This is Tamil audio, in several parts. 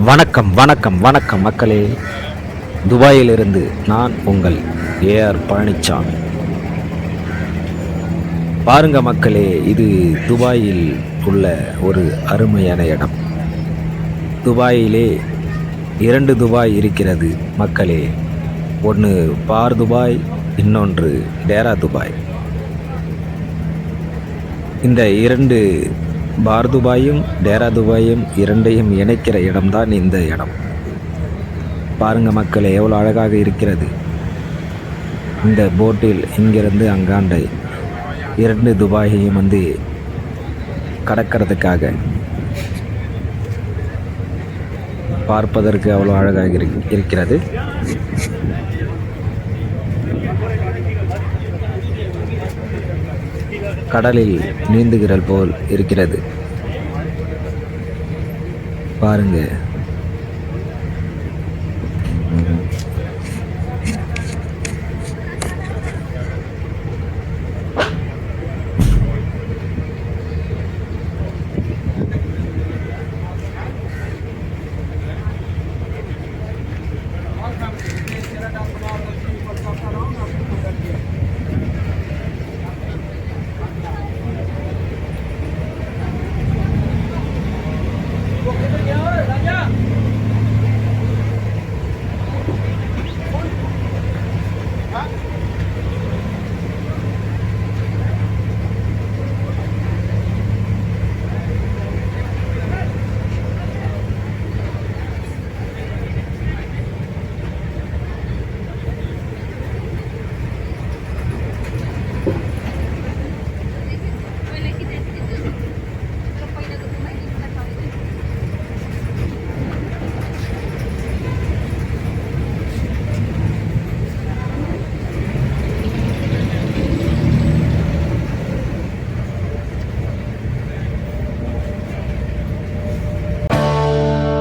வணக்கம் வணக்கம் வணக்கம் மக்களே. துபாயிலிருந்து நான் உங்கள் ஏஆர் பழனிசாமி பாருங்க மக்களே இது துபாயில் உள்ள ஒரு அருமையான இடம். துபாயிலே இரண்டு துபாய் இருக்கிறது மக்களே. ஒன்று பார் துபாய் இன்னொன்று டேரா துபாய். இந்த இரண்டு பார் துபாயும் டேரா துபாயும் இரண்டையும் இணைக்கிற இடம்தான் இந்த இடம். பாருங்க மக்களே எவ்வளோ அழகாக இருக்கிறது. இந்த போட்டில் இங்கிருந்து அங்காண்டை இரண்டு துபாயையும் வந்து கடக்கிறதுக்காக பார்ப்பதற்கு அவ்வளோ அழகாக இருக்கிறது. கடலில் நீந்துகிற போல் இருக்கிறது. பாருங்கள் பாருங்க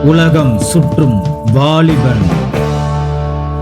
உலகம் சுற்றும் வாலிபன்